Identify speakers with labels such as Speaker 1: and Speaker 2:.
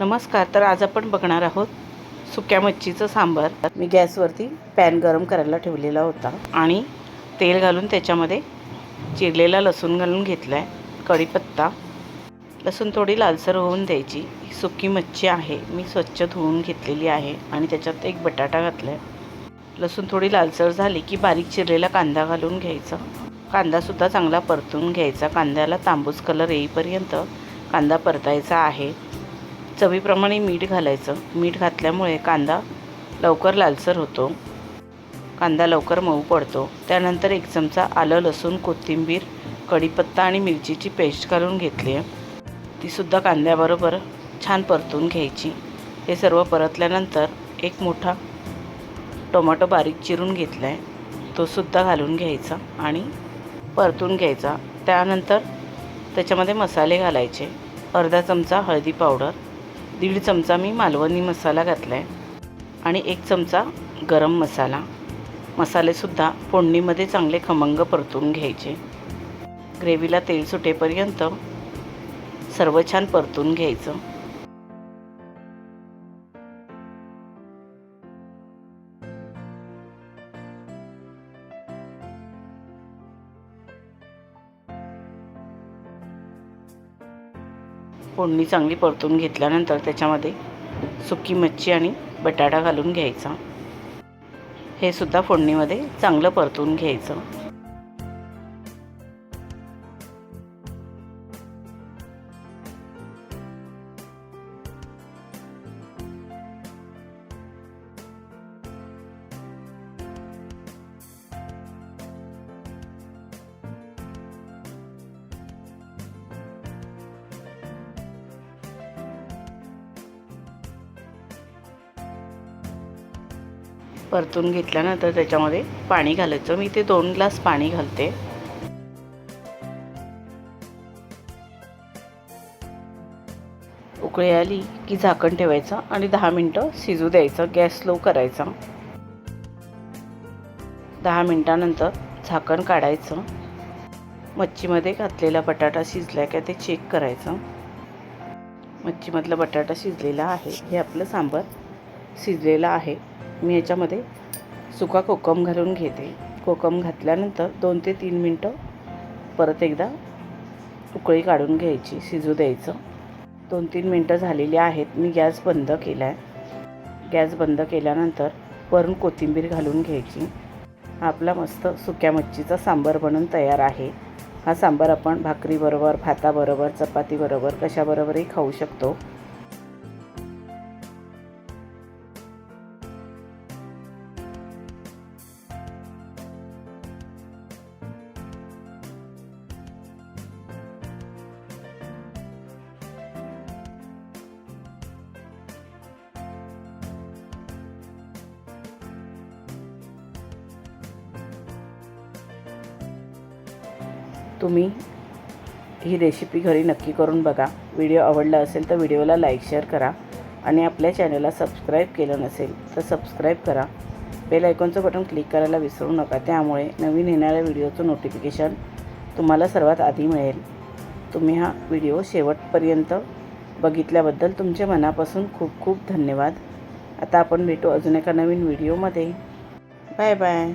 Speaker 1: नमस्कार तर आज आपण बघणार आहोत सुक्या मच्छीचं सांबार. मी गॅसवरती पॅन गरम करायला ठेवलेला होता आणि तेल घालून त्याच्यामध्ये चिरलेला लसूण घालून घेतला आहे कढीपत्ता. लसूण थोडी लालसर होऊन द्यायची. ही सुकी मच्छी आहे मी स्वच्छ धुवून घेतलेली आहे आणि त्याच्यात एक बटाटा घातला आहे लसूण थोडी लालसर झाली की बारीक चिरलेला कांदा घालून घ्यायचा. कांदासुद्धा चांगला परतून घ्यायचा. कांद्याला तांबूस कलर येईपर्यंत कांदा परतायचा आहे. चवीप्रमाणे मीठ घालायचं. मीठ घातल्यामुळे कांदा लवकर लालसर होतो. कांदा लवकर मऊ पडतो. त्यानंतर एक चमचा आलं लसूण कोथिंबीर कढीपत्ता आणि मिरचीची पेस्ट घालून घेतली. आहे तीसुद्धा कांद्याबरोबर छान परतून घ्यायची. हे सर्व परतल्यानंतर एक मोठा टोमॅटो बारीक चिरून घेतला आहे तोसुद्धा घालून घ्यायचा आणि परतून घ्यायचा. त्यानंतर त्याच्यामध्ये मसाले घालायचे. अर्धा चमचा हळदी पावडर दीड चमचा मी मालवणी मसाला घातला आहे आणि एक चमचा गरम मसाला. मसालेसुद्धा फोडणीमध्ये चांगले खमंग परतून घ्यायचे. ग्रेव्हीला तेल सुटेपर्यंत सर्व छान परतून घ्यायचं. फोडणी चांगली परतून घेतल्यानंतर त्याच्यामध्ये सुकी मच्छी आणि बटाटा घालून घ्यायचा. हे सुद्धा फोडणीमध्ये चांगलं परतून घ्यायचं. परतून घेतल्यानंतर त्याच्यामध्ये पाणी घालायचं. मी ते दोन ग्लास पाणी घालते. उकळी आली की झाकण ठेवायचं आणि दहा मिनटं शिजू द्यायचं. गॅस स्लो करायचा. दहा मिनटानंतर झाकण काढायचं. मच्छीमध्ये घातलेला बटाटा शिजला का ते चेक करायचं. मच्छीमधला बटाटा शिजलेला आहे. हे आपलं सांबार शिजलेलं आहे. मी याच्यामध्ये सुका कोकम घालून घेते. कोकम घातल्यानंतर दोन ते तीन मिनटं परत एकदा उकळी काढून घ्यायची शिजू द्यायचं. दोन तीन मिनटं झालेली आहेत मी गॅस बंद केला आहे गॅस बंद केल्यानंतर वरून कोथिंबीर घालून घ्यायची. आपला मस्त सुक्या मच्छीचा सांबार बनून तयार आहे. हा सांबार आपण भाकरीबरोबर भाताबरोबर चपातीबरोबर कशाबरोबरही खाऊ शकतो. तुम्ही ही रेसिपी घरी नक्की करून बघा. व्हिडिओ आवडला असेल तर व्हिडिओला लाईक शेअर करा. आणि आपल्या चॅनलला सबस्क्राईब केलं नसेल तर सबस्क्राईब करा. बेल आयकॉनचं बटन क्लिक करायला विसरू नका. त्यामुळे नवीन येणाऱ्या व्हिडिओचं नोटिफिकेशन तुम्हाला सर्वात आधी मिळेल. तुम्ही हा व्हिडिओ शेवटपर्यंत बघितल्याबद्दल तुमचे मनापासून खूप खूप धन्यवाद. आता आपण भेटू अजून एका नवीन व्हिडिओमध्ये बाय बाय